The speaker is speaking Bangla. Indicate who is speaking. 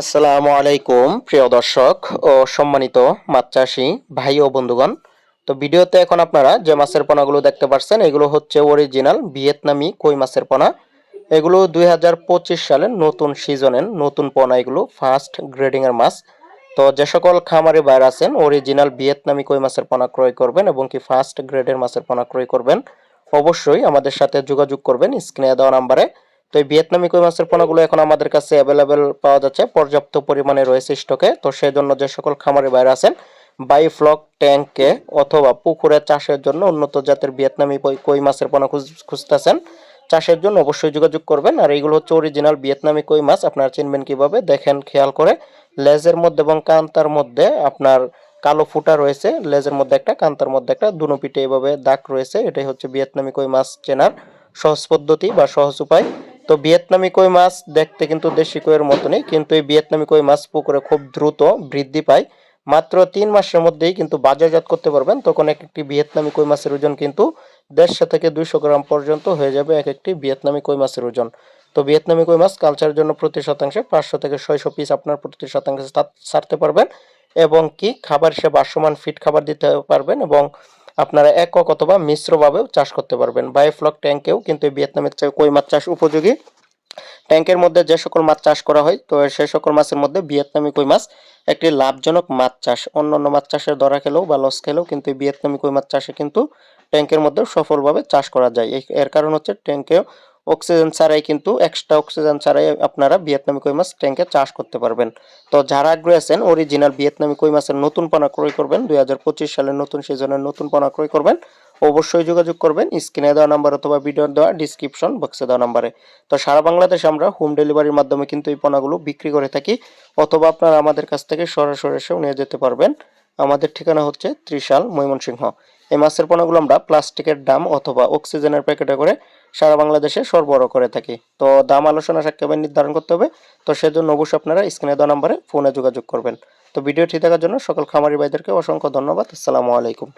Speaker 1: আসসালামু আলাইকুম, প্রিয় দর্শক ও সম্মানিত মাছ চাষি ভাই ও বন্ধুগণ। তো ভিডিওতে এখন আপনারা যে মাছের পোনাগুলো দেখতে পাচ্ছেন এগুলো হচ্ছে অরিজিনাল ভিয়েতনামি কই মাছের পোনা। এগুলো দুই সালের নতুন সিজনের নতুন পোনা, এগুলো ফার্স্ট গ্রেডিংয়ের মাছ। তো যে সকল খামারে বাইরে আছেন অরিজিনাল ভিয়েতনামি কই মাছের পোনা ক্রয় করবেন এবং কি ফার্স্ট গ্রেডের মাছের পোনা ক্রয় করবেন, অবশ্যই আমাদের সাথে যোগাযোগ করবেন স্ক্রিনে দেওয়া নাম্বারে। তো এই ভিয়েতনামি কই মাছের পোনাগুলো এখন আমাদের কাছে অ্যাভেলেবেল পাওয়া যাচ্ছে, পর্যাপ্ত পরিমাণে রয়েছে স্টকে তো সেই জন্য যে সকল খামারি বাইরে আছেন বাইফ্লক ট্যাঙ্কে অথবা পুকুরে চাষের জন্য উন্নত জাতের ভিয়েতনামি কই- মাছের পোনা খুঁজ- খুঁজতেছেন, চাষের জন্য অবশ্যই যোগাযোগ করবেন। আর এইগুলো হচ্ছে অরিজিনাল ভিয়েতনামি কই মাছ, আপনারা চিনবেন কীভাবে, দেখেন, খেয়াল করে। লেজের মধ্যে এবং কান্তার মধ্যে আপনার কালো ফুটা রয়েছে, লেজের মধ্যে একটা, কান্তার মধ্যে একটা, দুনো পিঠে এইভাবে দাগ রয়েছে। এটাই হচ্ছে ভিয়েতনামি কই মাছ চেনার সহজ পদ্ধতি বা সহজ উপায়। তো ভিয়েতনামি কই মাছ দেখতে কিন্তু দেশি কইয়ের মতনই কিন্তু এই ভিয়েতনামি কই মাছ পুকুরে খুব দ্রুত বৃদ্ধি পায়। মাত্র তিন মাসের মধ্যেই কিন্তু বাজারজাত করতে পারবেন, তখন এক একটি ভিয়েতনামি কই মাছের ওজন কিন্তু দেড়শো থেকে দুইশো গ্রাম পর্যন্ত হয়ে যাবে এক একটি ভিয়েতনামি কই মাছের ওজন। তো ভিয়েতনামি কই মাছ কালচারের জন্য প্রতি শতাংশে পাঁচশো থেকে ছয়শো পিস আপনার প্রতি শতাংশে ছাড়তে পারবেন এবং কি খাবার হিসেবে বাসমান ফিট খাবার দিতে পারবেন এবং আপনারা একক অথবা মিশ্রভাবেও চাষ করতে পারবেন। বায়োফ্লক ট্যাঙ্কেও কিন্তু ভিয়েতনামের কই মাছ চাষ উপযোগী। ট্যাঙ্কের মধ্যে যে সকল মাছ চাষ করা হয়, তো সেই সকল মাছের মধ্যে ভিয়েতনামি কই মাছ একটি লাভজনক মাছ চাষ। অন্যান্য মাছ চাষের ধরা খেলেও বা লস খেলেও কিন্তু ভিয়েতনামি কই মাছ চাষে কিন্তু ট্যাঙ্কের মধ্যে সফলভাবে চাষ করা যায়। এর কারণ হচ্ছে ট্যাঙ্কে অক্সিজেন ছাড়াই কিন্তু এক্সট্রা অক্সিজেন ছাড়াই আপনারা ভিয়েতনামি কই মাছ ট্যাঙ্কে চাষ করতে পারবেন। তো যারা আগ্রহী আছেন অরিজিনাল ভিয়েতনামি কই মাছের নতুন পোনা ক্রয় করবেন দু হাজার পঁচিশ সালের নতুন সিজনের নতুন পোনা ক্রয় করবেন, অবশ্যই যোগাযোগ করবেন, স্ক্রিনে দেওয়া নাম্বার অথবা ভিডিওর দেওয়া ডিসক্রিপশন বক্সে দেওয়া নাম্বারে তো সারা বাংলাদেশে আমরা হোম ডেলিভারির মাধ্যমে কিন্তু এই পণ্যগুলো বিক্রি করে থাকি, অথবা আপনারা আমাদের কাছ থেকে সরাসরি এসেও নিয়ে যেতে পারবেন। আমাদের ঠিকানা হচ্ছে ত্রিশাল ময়মনসিংহ। এই মাছের পণ্যগুলো আমরা প্লাস্টিকের ডাম অথবা অক্সিজেনের প্যাকেটে করে সারা বাংলাদেশে সরবরাহ করে থাকি। তো দাম, আলোচনা সাক্ষেপে নির্ধারণ করতে হবে। তো সেজন্য অবশ্যই আপনারা স্ক্রিনে দেওয়া নাম্বারে ফোনে যোগাযোগ করবেন। তো ভিডিও ঠিক থাকার জন্য সকল খামারি ভাইদেরকে অসংখ্য ধন্যবাদ। আসসালামু আলাইকুম।